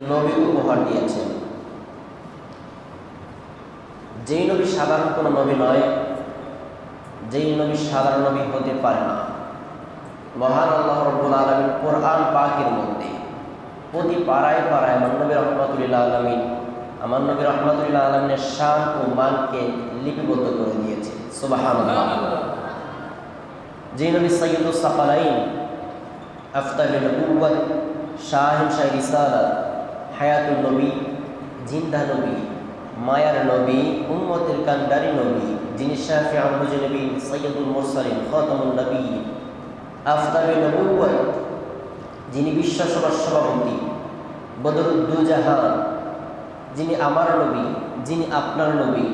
নবী উপহার দিয়েছেন। যেই নবী সাধারণ কোনো নবী নয়, যেই নবী সাধারণ নবী হতে পারে না। মহান আল্লাহ রব্বুল আলমিন কোরআন পাকের মধ্যে প্রতি পাড়ায় পাড়ায় আমার নবী রহমতুল্লাহ আলমিন, আমার নবী রহমতুল্লাহ আলমিনের শান ও মানকে লিপিবদ্ধ করে দিয়েছে সুবাহান যে নবী সৈয়দুল সাফালাইন আফতাবুল উব্বত শাহিন শাহ রিসালাত হায়াতুল নবী, জিন্দা নবী, মায়ার নবী, উম্মতের কান্ডারি নবী, যিনি শাফি আহমদ নবী সৈয়দুল মোরসালিন খতমুল নবী আফতাবে নবুয় যিনি বিশ্বসভার সভাপতি বদরুদ্দুজাহান যিনি আমার নবী, যিনি আপনার নবী,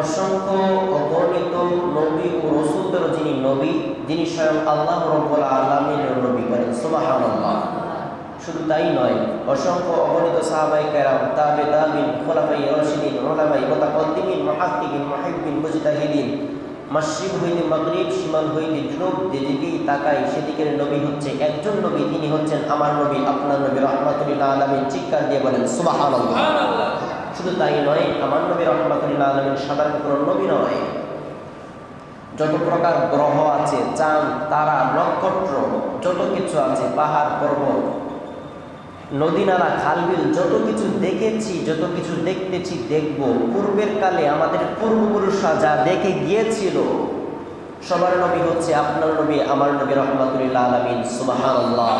অসংখ্য অগণিত নবী ও রসুলদের যিনি নবী, যিনি স্বয়ং আল্লাহ রব্বুল আলমিনের নবী করেন সুবাহান শুধু তাই নয় অসংখ্য অগণিত সাহাবাই কেরাম তাবে তাবিন খোলাফাই রশিদিন ওলামাই মোতাকদ্দিমিন মহাদ্দিবিন মাহিবিন মুজতাহিদিন মাসিব হইতে মাগরিব সীমান হইতে জুনুব যেদিকেই তাকাই সেদিকের নবী হচ্ছে একজন নবী তিনি হচ্ছেন আমার নবী আপনার নবী রহমাতুল্লাহ আলমিন। চিৎকার দিয়ে বলেন সুবাহান শুধু তাই নয় আমার নবী রহমাতুল্লাহ আলমিন সাধারণ কোনো নবী নয়। যত প্রকার গ্রহ আছে চাঁদ তারা নক্ষত্র যত কিছু আছে পাহাড় পর্বত নদী নালা, খালবিল, যত কিছু দেখেছি, যত কিছু দেখতেছি, দেখব। পূর্বের কালে আমাদের পূর্বপুরুষরা যা দেখে গিয়েছিল, সবার নবী হচ্ছে আপনার নবী, আমার নবী রহমাতুল্লাহ আলমিন সুবাহান্লাহ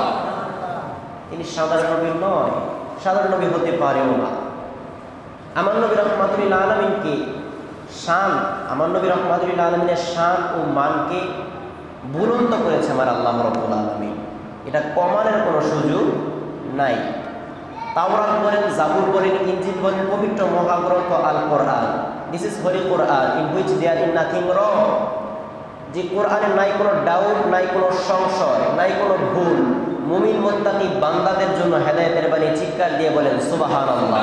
তিনি সাধারণ নবী নয়, সাধারণ নবী হতে পারেও না। আমার নবী রহমাতুল্লাহ আলমিনকে শান, আমার নবী রহমাতুল্লাহ আলমিনের শান ও মানকে বুলন্ত করেছে আমার আল্লাহ রব্বুল আলমিন। এটা কমানোর কোনো সুযোগ নাই। তাওরাত বলেন, জাবুর বলেন ইঞ্জিল বলেন, পবিত্র মহাগ্রন্থ Al Quran this is holy Quran in which there in nothing র যে কোরআনে নাই কোনো ডাউট নাই কোনো সংশয়, নাই কোনো ভুল, মুমিন মোত্তাকি বান্দাদের জন্য হেদায়তের বাণী চিৎকার দিয়ে বলেন সুবাহান আল্লাহ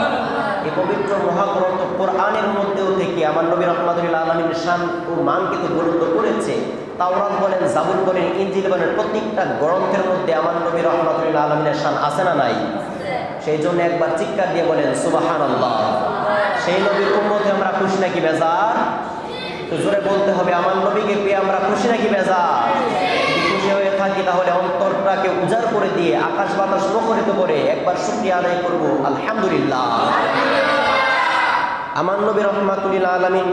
এই পবিত্র মহাগ্রন্থ কোরআনের মধ্যেও থেকে আমার নবী রহমাদুল্লাহ আলমীর শান ও মানকে তো গুরুত্ব করেছে। তাওরাত বলেন জাবুল বলেন ইঞ্জিল বলেন, প্রত্যেকটা গ্রন্থের মধ্যে আমার নবী রহমাতুল্লাহ আলমিনের শান আছে না নাই? সেই জন্য একবার চিৎকার দিয়ে বলেন সুবাহান আল্লাহ সেই নবীর উন্মতে আমরা খুশি নাকি বেজার? তো জোরে বলতে হবে, আমার নবীকে পেয়ে আমরা খুশি নাকি বেজার? খুশি হয়ে থাকি তাহলে অন্তরটাকে উজাড় করে দিয়ে, আকাশ বাতাস মুখরিত করে একবার শুক্রিয়া আদায় করব, আলহামদুলিল্লাহ। আমার নবী রহমাতুল্লাহ আলমিন